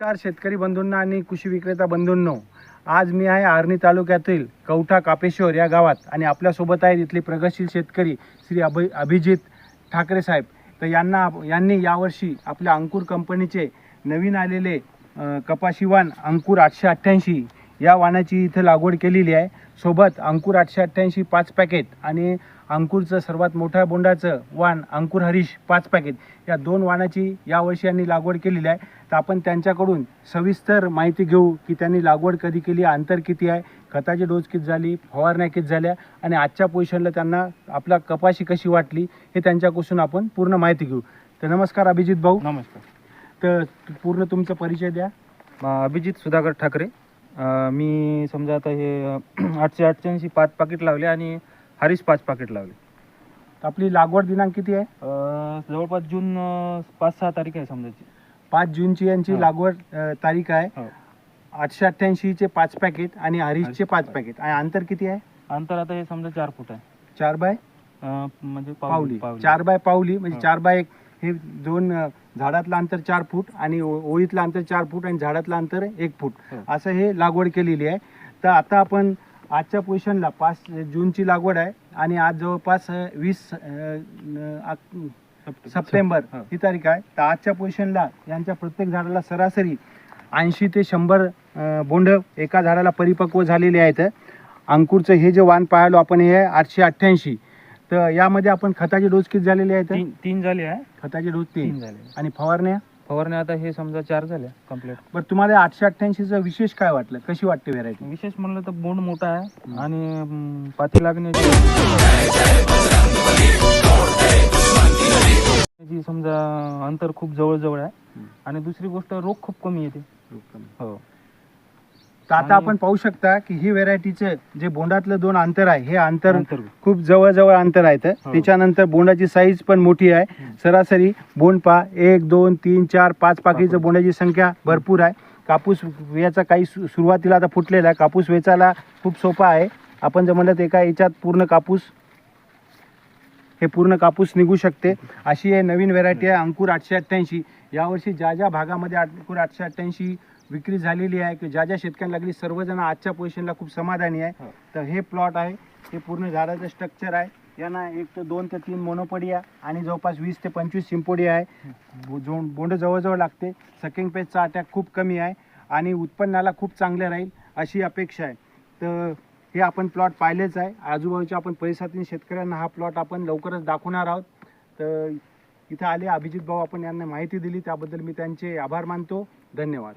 नमस्कार शेतकरी बंधूंना आणि कृषी विक्रेता बंधूंनो. आज मी आहे आर्णी तालुक्यातील कवठा कापेश्वर या गावात आणि आपल्यासोबत आहे इथले प्रगतशील शेतकरी श्री अभि अभिजित ठाकरे साहेब. तर यांना यांनी यावर्षी आपल्या अंकुर कंपनीचे नवीन आलेले कपाशीवान अंकुर आठशे अठ्ठ्याऐंशी या वाणाची इथं लागवड केलेली आहे. सोबत अंकुर आठशे अठ्ठ्याऐंशी पाच पॅकेट आणि अंकुरचं सर्वात मोठ्या बोंडाचं वाण अंकुर हरीश पाच पॅकेट या दोन वाणाची यावर्षी यांनी लागवड केलेली आहे. तर आपण त्यांच्याकडून सविस्तर माहिती घेऊ की त्यांनी लागवड कधी केली अंतर किती आहे खताची डोस किती झाली फवारण्या किती झाल्या आणि आजच्या पोझिशनला त्यांना आपला कपाशी कशी वाटली हे त्यांच्यापासून आपण पूर्ण माहिती घेऊ. तर नमस्कार अभिजित भाऊ. नमस्कार. तर पूर्ण तुमचा परिचय द्या. अभिजित सुधाकर ठाकरे. मी समजा आता हे आठशे अठ्ठ्याऐंशी पाच पाकिट लावले आणि हरीश पाच पाकिट लावले. आपली लागवड दिनांक किती आहे? अ, जवळपास जून अ, पाच सहा तारीख आहे समजायची. पाच जूनची यांची हो. लागवड अ, तारीख आहे. हो. आठशे अठ्ठ्याऐंशीचे पाच पॅकेट आणि हरीशचे पाच पाच. पॅकेट आणि अंतर किती आहे? अंतर आता हे समजा चार फूट आहे. चार बाय? अ, म्हणजे पावली पावली चार बाय पावली म्हणजे हो. चार बाय एक हे दोन अ, झाडातलं अंतर चार फूट आणि ओ- ओळीतलं अंतर चार फूट आणि झाडातलं अंतर एक फूट. हो. असं हे लागवड केलेली आहे. तर आता आपण आजच्या पोझिशनला पाच जूनची लागवड आहे आणि आज जवळपास अ, वीस अ, न- आक- सप्टेंबर. हो. ही तारीख आहे. तर आजच्या पोझिशनला यांच्या प्रत्येक झाडाला सरासरी ऐंशी ते शंभर बोंड एका झाडाला परिपक्व झालेले आहेत. अंकुरचं हे जे वाण पाहिलो आपण हे आठशे अठ्ठ्याऐंशी. तर यामध्ये आपण खताचे डोस किती झालेले आहेत तीन तीन झाले आहे. खताचे डोस तीन. तीन झाले. आणि फवारण्या? फवारण्या आता हे समजा चार झाल्या कंप्लीट बरं तुम्हाला आठशे अठ्ठ्याऐंशीचं विशेष काय वाटलं? कशी वाटते व्हेरायटी विशेष म्हणलं तर बोंड मोठा आहे. आणि पाती लागण्याची जी समजा अंतर खूप जवळ जवळ आहे. आणि दुसरी गोष्ट रोग खूप कमी येते. हो. तर आता आणि- आपण पाहू शकता की ही व्हेरायटीचं जे बोंडातलं दोन अंतर आहे हे अंतर अंतर. खूप जवळजवळ अंतर आहे तर हो. त्याच्यानंतर बोंडाची साईज पण मोठी आहे. हम्म. सरासरी बोंड पा एक दोन तीन चार पाच पाकीचं पाकळी. बोंडाची संख्या भरपूर आहे. कापूस वेचा काही सु- सुरुवातीला आता फुटलेला आहे. कापूस वेचायला खूप सोपा आहे. आपण जर म्हणलं तर एका याच्यात पूर्ण कापूस हे पूर्ण कापूस निघू शकते. अशी हे नवीन व्हेरायटी आहे अंकुर आठशे अठ्ठ्याऐंशी. यावर्षी ज्या ज्या भागामध्ये अंकुर आठशे अठ्ठ्याऐंशी विक्री झालेली आहे की ज्या ज्या शेतकऱ्यांना लागली सर्वजण आजच्या पोझिशनला खूप समाधानी आहे. तर हे प्लॉट आहे हे पूर्ण झाडाचं स्ट्रक्चर आहे. यांना एक ते दोन ते तीन मोनोपडी आहे आणि जवळपास वीस ते पंचवीस सिंपोडी आहे. जो बोंड जवळजवळ लागते. सकिंग पेजचा अटॅक खूप कमी आहे आणि उत्पन्नाला खूप चांगले राहील अशी अपेक्षा आहे. तर हे आपण प्लॉट पाहिलेच आहे. आजूबाजूच्या आपण परिसरातील शेतकऱ्यांना हा प्लॉट आपण लवकरच दाखवणार आहोत. तर इथं आले अभिजित भाऊ आपण यांना माहिती दिली. त्याबद्दल मी त्यांचे आभार मानतो. धन्यवाद.